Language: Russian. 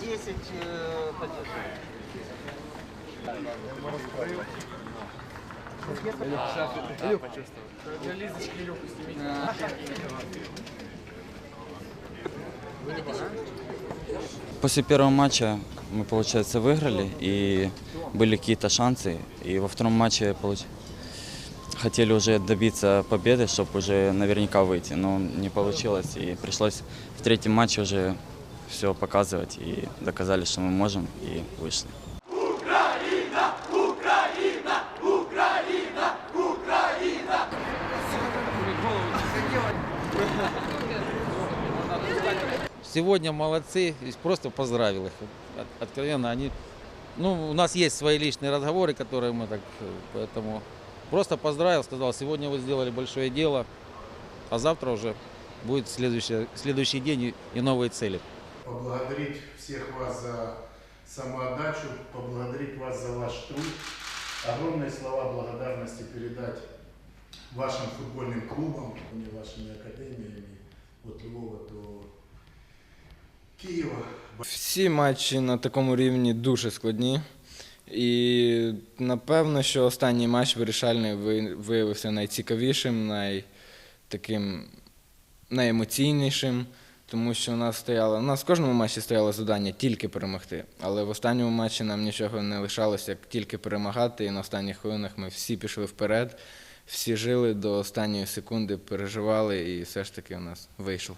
Десять э, После первого матча мы, получается, выиграли, и были какие-то шансы. И во втором матче получ- хотели уже добиться победы, чтобы уже наверняка выйти, но не получилось. И пришлось в третьем матче уже все показывать, и доказали, что мы можем, и вышли. Сегодня молодцы, просто поздравил их. От- Откровенно, они... Ну, у нас есть свои личные разговоры, которые мы так... э, Поэтому просто поздравил, сказал, сегодня вы сделали большое дело, а завтра уже будет следующий, следующий день и, новые цели. поблагодарить всех вас за самоотдачу, поблагодарить вас за ваш труд, огромные слова благодарности передать вашим футбольным клубам, а вашими академиями, от Львова до Києва. Всі матчі на такому рівні дуже складні. І напевно, що останній матч вирішальний виявився найцікавішим, най... таким найемоційнішим, тому що у нас стояло. У нас в кожному матчі стояло завдання тільки перемогти. Але в останньому матчі нам нічого не лишалося, як тільки перемагати. І на останніх хвилинах ми всі пішли вперед, всі жили до останньої секунди, переживали, і все ж таки у нас вийшло.